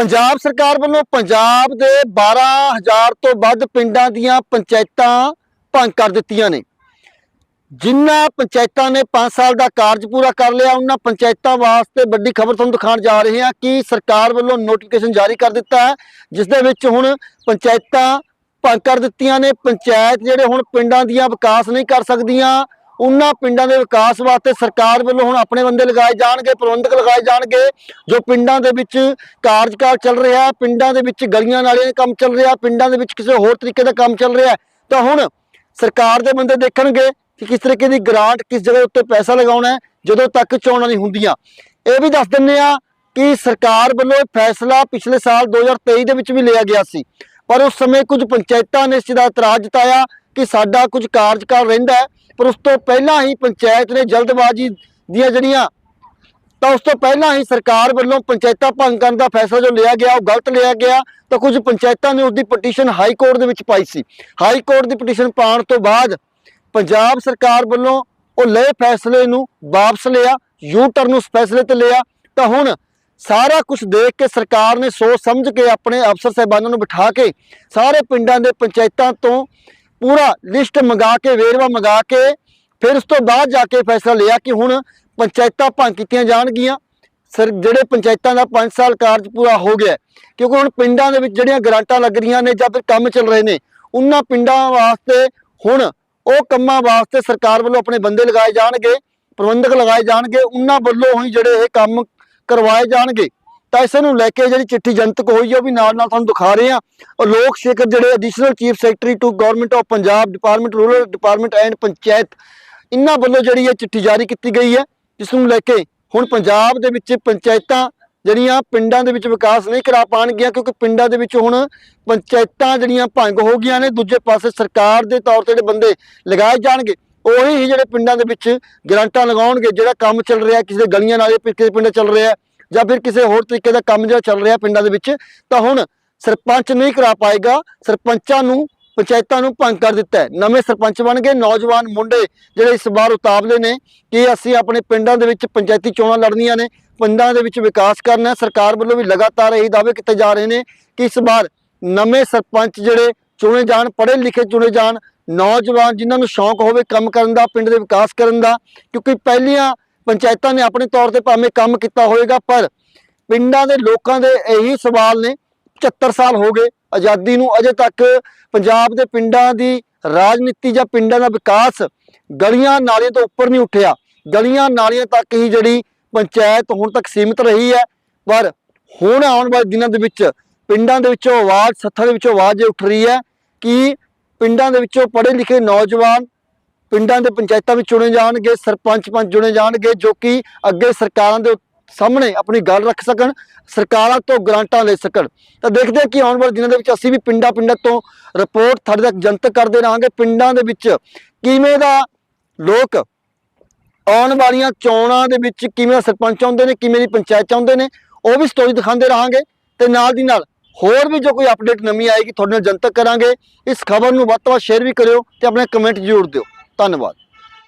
ਪੰਜਾਬ ਸਰਕਾਰ ਵੱਲੋਂ ਪੰਜਾਬ ਦੇ 12000 ਤੋਂ ਵੱਧ ਪਿੰਡਾਂ ਦੀਆਂ ਪੰਚਾਇਤਾਂ ਭੰਗ ਕਰ ਦਿੱਤੀਆਂ ਨੇ। ਜਿਨ੍ਹਾਂ ਪੰਚਾਇਤਾਂ ਨੇ 5 ਸਾਲ ਦਾ ਕਾਰਜ ਪੂਰਾ ਕਰ ਲਿਆ, ਉਹਨਾਂ ਪੰਚਾਇਤਾਂ ਵਾਸਤੇ ਵੱਡੀ ਖਬਰ ਤੁਹਾਨੂੰ ਦਿਖਾਉਣ ਜਾ ਰਹੇ ਹਾਂ ਕਿ ਸਰਕਾਰ ਵੱਲੋਂ ਨੋਟੀਫਿਕੇਸ਼ਨ ਜਾਰੀ ਕਰ ਦਿੱਤਾ ਹੈ, ਜਿਸ ਦੇ ਵਿੱਚ ਹੁਣ ਪੰਚਾਇਤਾਂ ਭੰਗ ਕਰ ਦਿੱਤੀਆਂ ਨੇ। ਪੰਚਾਇਤ ਜਿਹੜੇ ਹੁਣ ਪਿੰਡਾਂ ਦੀਆਂ ਵਿਕਾਸ ਨਹੀਂ ਕਰ ਸਕਦੀਆਂ ਉਹਨਾਂ ਪਿੰਡਾਂ ਦੇ ਵਿਕਾਸ ਵਾਸਤੇ ਸਰਕਾਰ ਵੱਲੋਂ ਹੁਣ ਆਪਣੇ ਬੰਦੇ ਲਗਾਏ ਜਾਣਗੇ, ਪ੍ਰਬੰਧਕ ਲਗਾਏ ਜਾਣਗੇ, ਜੋ ਪਿੰਡਾਂ ਦੇ ਵਿੱਚ ਕਾਰਜਕਾਲ ਚੱਲ ਰਿਹਾ, ਪਿੰਡਾਂ ਦੇ ਵਿੱਚ ਗਲੀਆਂ ਨਾਲੀਆਂ ਦਾ ਕੰਮ ਚੱਲ ਰਿਹਾ, ਪਿੰਡਾਂ ਦੇ ਵਿੱਚ ਕਿਸੇ ਹੋਰ ਤਰੀਕੇ ਦਾ ਕੰਮ ਚੱਲ ਰਿਹਾ, ਤਾਂ ਹੁਣ ਸਰਕਾਰ ਦੇ ਬੰਦੇ ਦੇਖਣਗੇ ਕਿ ਕਿਸ ਤਰੀਕੇ ਦੀ ਗ੍ਰਾਂਟ, ਕਿਸ ਜਗ੍ਹਾ ਉੱਤੇ ਪੈਸਾ ਲਗਾਉਣਾ ਜਦੋਂ ਤੱਕ ਚੋਣਾਂ ਨਹੀਂ ਹੁੰਦੀਆਂ। ਇਹ ਵੀ ਦੱਸ ਦਿੰਨੇ ਆ ਕਿ ਸਰਕਾਰ ਵੱਲੋਂ ਫੈਸਲਾ ਪਿਛਲੇ ਸਾਲ 2023 ਦੇ ਵਿੱਚ ਵੀ ਲਿਆ ਗਿਆ ਸੀ, ਪਰ ਉਸ ਸਮੇਂ ਕੁਝ ਪੰਚਾਇਤਾਂ ਨੇ ਇਸ ਦਾ ਇਤਰਾਜ਼ ਜਤਾਇਆ ਕਿ ਸਾਡਾ ਕੁਝ ਕਾਰਜਕਾਲ ਰਹਿੰਦਾ ਹੈ ਪਰ ਉਸ ਤੋਂ ਪਹਿਲਾਂ ਹੀ ਪੰਚਾਇਤ ਨੇ ਜਲਦਬਾਜ਼ੀ ਦੀਆਂ ਜਿਹੜੀਆਂ, ਤਾਂ ਉਸ ਤੋਂ ਪਹਿਲਾਂ ਹੀ ਸਰਕਾਰ ਵੱਲੋਂ ਪੰਚਾਇਤਾਂ ਭੰਗ ਕਰਨ ਦਾ ਫੈਸਲਾ ਜੋ ਲਿਆ ਗਿਆ, ਉਹ ਗਲਤ ਲਿਆ ਗਿਆ, ਤਾਂ ਕੁਝ ਪੰਚਾਇਤਾਂ ਨੇ ਉਸ ਦੀ ਪਟੀਸ਼ਨ ਹਾਈ ਕੋਰਟ ਦੇ ਵਿੱਚ ਪਾਈ ਸੀ। ਹਾਈ ਕੋਰਟ ਦੀ ਪਟੀਸ਼ਨ ਪਾਉਣ ਤੋਂ ਬਾਅਦ ਪੰਜਾਬ ਸਰਕਾਰ ਵੱਲੋਂ ਉਹ ਲਏ ਫੈਸਲੇ ਨੂੰ ਵਾਪਸ ਲਿਆ ਯੂ ਟਰਨ ਉਸ ਫੈਸਲੇ ਤੇ ਲਿਆ। ਤਾਂ ਹੁਣ ਸਾਰਾ ਕੁਝ ਦੇਖ ਕੇ ਸਰਕਾਰ ਨੇ ਸੋਚ ਸਮਝ ਕੇ ਆਪਣੇ ਅਫਸਰ ਸਾਹਿਬਾਨਾਂ ਨੂੰ ਬਿਠਾ ਕੇ ਸਾਰੇ ਪਿੰਡਾਂ ਦੇ ਪੰਚਾਇਤਾਂ ਤੋਂ ਪੂਰਾ ਲਿਸਟ ਮੰਗਾ ਕੇ, ਵੇਰਵਾ ਮੰਗਾ ਕੇ, ਫਿਰ ਉਸ ਤੋਂ ਬਾਅਦ ਜਾ ਕੇ ਫੈਸਲਾ ਲਿਆ ਕਿ ਹੁਣ ਪੰਚਾਇਤਾਂ ਭੰਗ ਕੀਤੀਆਂ ਜਾਣਗੀਆਂ। ਸਰ, ਜਿਹੜੇ ਪੰਚਾਇਤਾਂ ਦਾ 5 ਸਾਲ ਕਾਰਜ ਪੂਰਾ ਹੋ ਗਿਆ, ਕਿਉਂਕਿ ਹੁਣ ਪਿੰਡਾਂ ਦੇ ਵਿੱਚ ਜਿਹੜੀਆਂ ਗਰਾਂਟਾਂ ਲੱਗ ਰਹੀਆਂ ਨੇ ਜਾਂ ਫਿਰ ਕੰਮ ਚੱਲ ਰਹੇ ਨੇ, ਉਹਨਾਂ ਪਿੰਡਾਂ ਵਾਸਤੇ ਹੁਣ ਉਹ ਕੰਮਾਂ ਵਾਸਤੇ ਸਰਕਾਰ ਵੱਲੋਂ ਆਪਣੇ ਬੰਦੇ ਲਗਾਏ ਜਾਣਗੇ, ਪ੍ਰਬੰਧਕ ਲਗਾਏ ਜਾਣਗੇ, ਉਹਨਾਂ ਵੱਲੋਂ ਹੀ ਜਿਹੜੇ ਇਹ ਕੰਮ ਕਰਵਾਏ ਜਾਣਗੇ। ਤਾਂ ਇਸ ਨੂੰ ਲੈ ਕੇ ਜਿਹੜੀ ਚਿੱਠੀ ਜਨਤਕ ਹੋਈ ਹੈ ਉਹ ਵੀ ਨਾਲ ਨਾਲ ਤੁਹਾਨੂੰ ਦਿਖਾ ਰਹੇ ਹਾਂ ਔਰ ਲੋਕ ਸ਼ੇਖਰ ਜਿਹੜੇ additional chief secretary to government of Punjab department rural department and panchayat, ਇਹਨਾਂ ਵੱਲੋਂ ਜਿਹੜੀ ਇਹ ਚਿੱਠੀ ਜਾਰੀ ਕੀਤੀ ਗਈ ਹੈ ਜਿਸ ਨੂੰ ਲੈ ਕੇ ਹੁਣ ਪੰਜਾਬ ਦੇ ਵਿੱਚ ਪੰਚਾਇਤਾਂ ਜਿਹੜੀਆਂ ਪਿੰਡਾਂ ਦੇ ਵਿੱਚ ਵਿਕਾਸ ਨਹੀਂ ਕਰਾ ਪਾਣਗੀਆਂ, ਕਿਉਂਕਿ ਪਿੰਡਾਂ ਦੇ ਵਿੱਚ ਹੁਣ ਪੰਚਾਇਤਾਂ ਜਿਹੜੀਆਂ ਭੰਗ ਹੋ ਗਈਆਂ ਨੇ, ਦੂਜੇ ਪਾਸੇ ਸਰਕਾਰ ਦੇ ਤੌਰ ਤੇ ਜਿਹੜੇ ਬੰਦੇ ਲਗਾਏ ਜਾਣਗੇ, ਉਹੀ ਹੀ ਜਿਹੜੇ ਪਿੰਡਾਂ ਦੇ ਵਿੱਚ ਗ੍ਰਾਂਟਾਂ ਲਗਾਉਣਗੇ, ਜਿਹੜਾ ਕੰਮ ਚੱਲ ਰਿਹਾ, ਕਿਸੇ ਦੇ ਗਲੀਆਂ ਨਾਲੇ ਕਿਸੇ ਪਿੰਡ ਚੱਲ ਰਿਹਾ ਜਾਂ ਫਿਰ ਕਿਸੇ ਹੋਰ ਤਰੀਕੇ ਦਾ ਕੰਮ ਜਿਹੜਾ ਚੱਲ ਰਿਹਾ ਪਿੰਡਾਂ ਦੇ ਵਿੱਚ, ਤਾਂ ਹੁਣ ਸਰਪੰਚ ਨਹੀਂ ਕਰਾ ਪਾਏਗਾ, ਸਰਪੰਚਾਂ ਨੂੰ, ਪੰਚਾਇਤਾਂ ਨੂੰ ਭੰਗ ਕਰ ਦਿੱਤਾ ਨਵੇਂ ਸਰਪੰਚ ਬਣ ਗਏ, ਨੌਜਵਾਨ ਮੁੰਡੇ ਜਿਹੜੇ ਇਸ ਵਾਰ ਉਤਾਵਲੇ ਨੇ ਕਿ ਅਸੀਂ ਆਪਣੇ ਪਿੰਡਾਂ ਦੇ ਵਿੱਚ ਪੰਚਾਇਤੀ ਚੋਣਾਂ ਲੜਨੀਆਂ ਨੇ, ਪਿੰਡਾਂ ਦੇ ਵਿੱਚ ਵਿਕਾਸ ਕਰਨਾ ਸਰਕਾਰ ਵੱਲੋਂ ਵੀ ਲਗਾਤਾਰ ਇਹ ਦਾਅਵੇ ਕੀਤੇ ਜਾ ਰਹੇ ਨੇ ਕਿ ਇਸ ਵਾਰ ਨਵੇਂ ਸਰਪੰਚ ਜਿਹੜੇ ਚੁਣੇ ਜਾਣ, ਪੜ੍ਹੇ ਲਿਖੇ ਚੁਣੇ ਜਾਣ, ਨੌਜਵਾਨ ਜਿਨ੍ਹਾਂ ਨੂੰ ਸ਼ੌਂਕ ਹੋਵੇ ਕੰਮ ਕਰਨ ਦਾ, ਪਿੰਡ ਦੇ ਵਿਕਾਸ ਕਰਨ ਦਾ, ਕਿਉਂਕਿ ਪਹਿਲੀਆਂ ਪੰਚਾਇਤਾਂ ਨੇ ਆਪਣੇ ਤੌਰ ਤੇ ਭਾਵੇਂ ਕੰਮ ਕੀਤਾ ਹੋਵੇਗਾ, ਪਰ ਪਿੰਡਾਂ ਦੇ ਲੋਕਾਂ ਦੇ ਇਹੀ ਸਵਾਲ ਨੇ 75 ਸਾਲ ਹੋ ਗਏ ਆਜ਼ਾਦੀ ਨੂੰ, ਅਜੇ ਤੱਕ ਪੰਜਾਬ ਦੇ ਪਿੰਡਾਂ ਦੀ ਰਾਜਨੀਤੀ ਜਾਂ ਪਿੰਡਾਂ ਦਾ ਵਿਕਾਸ ਗਲੀਆਂ ਨਾਲੀਆਂ ਤੋਂ ਉੱਪਰ ਨਹੀਂ ਉੱਠਿਆ। ਗਲੀਆਂ ਨਾਲੀਆਂ ਤੱਕ ਹੀ ਜਿਹੜੀ ਪੰਚਾਇਤ ਹੁਣ ਤੱਕ ਸੀਮਿਤ ਰਹੀ ਹੈ, ਪਰ ਹੁਣ ਆਉਣ ਵਾਲੇ ਦਿਨਾਂ ਦੇ ਵਿੱਚ ਪਿੰਡਾਂ ਦੇ ਵਿੱਚੋਂ ਆਵਾਜ਼, ਸੱਥਾਂ ਦੇ ਵਿੱਚੋਂ ਆਵਾਜ਼ ਇਹ ਉੱਠ ਰਹੀ ਹੈ ਕਿ ਪਿੰਡਾਂ ਦੇ ਵਿੱਚੋਂ ਪੜ੍ਹੇ ਲਿਖੇ ਨੌਜਵਾਨ ਪਿੰਡਾਂ ਦੇ ਪੰਚਾਇਤਾਂ ਵਿੱਚ ਚੁਣੇ ਜਾਣਗੇ, ਸਰਪੰਚ ਪੰਚ ਚੁਣੇ ਜਾਣਗੇ, ਜੋ ਕਿ ਅੱਗੇ ਸਰਕਾਰਾਂ ਦੇ ਸਾਹਮਣੇ ਆਪਣੀ ਗੱਲ ਰੱਖ ਸਕਣ, ਸਰਕਾਰਾਂ ਤੋਂ ਗ੍ਰਾਂਟਾਂ ਲੈ ਸਕਣ। ਤਾਂ ਦੇਖਦੇ ਹਾਂ ਕਿ ਆਉਣ ਵਾਲੇ ਦਿਨਾਂ ਦੇ ਵਿੱਚ ਅਸੀਂ ਵੀ ਪਿੰਡਾਂ ਪਿੰਡਾਂ ਤੋਂ ਰਿਪੋਰਟ ਤੁਹਾਡੇ ਤੱਕ ਜਨਤਕ ਕਰਦੇ ਰਹਾਂਗੇ। ਪਿੰਡਾਂ ਦੇ ਵਿੱਚ ਕਿਵੇਂ ਦਾ ਲੋਕ ਆਉਣ ਵਾਲੀਆਂ ਚੋਣਾਂ ਦੇ ਵਿੱਚ ਕਿਵੇਂ ਦਾ ਸਰਪੰਚ ਚਾਹੁੰਦੇ ਨੇ, ਕਿਵੇਂ ਦੀ ਪੰਚਾਇਤ ਚਾਹੁੰਦੇ ਨੇ, ਉਹ ਵੀ ਸਟੋਰੀ ਦਿਖਾਉਂਦੇ ਰਹਾਂਗੇ। ਤੇ ਨਾਲ ਦੀ ਨਾਲ ਹੋਰ ਵੀ ਜੋ ਕੋਈ ਅਪਡੇਟ ਨਵੀਂ ਆਏਗੀ, ਤੁਹਾਡੇ ਨਾਲ ਜਨਤਕ ਕਰਾਂਗੇ। ਇਸ ਖਬਰ ਨੂੰ ਵੱਧ ਤੋਂ ਵੱਧ ਸ਼ੇਅਰ ਵੀ ਕਰਿਓ ਤੇ ਆਪਣੇ ਕਮੈਂਟ ਜ਼ਰੂਰ ਦਿਓ। ਧੰਨਵਾਦ।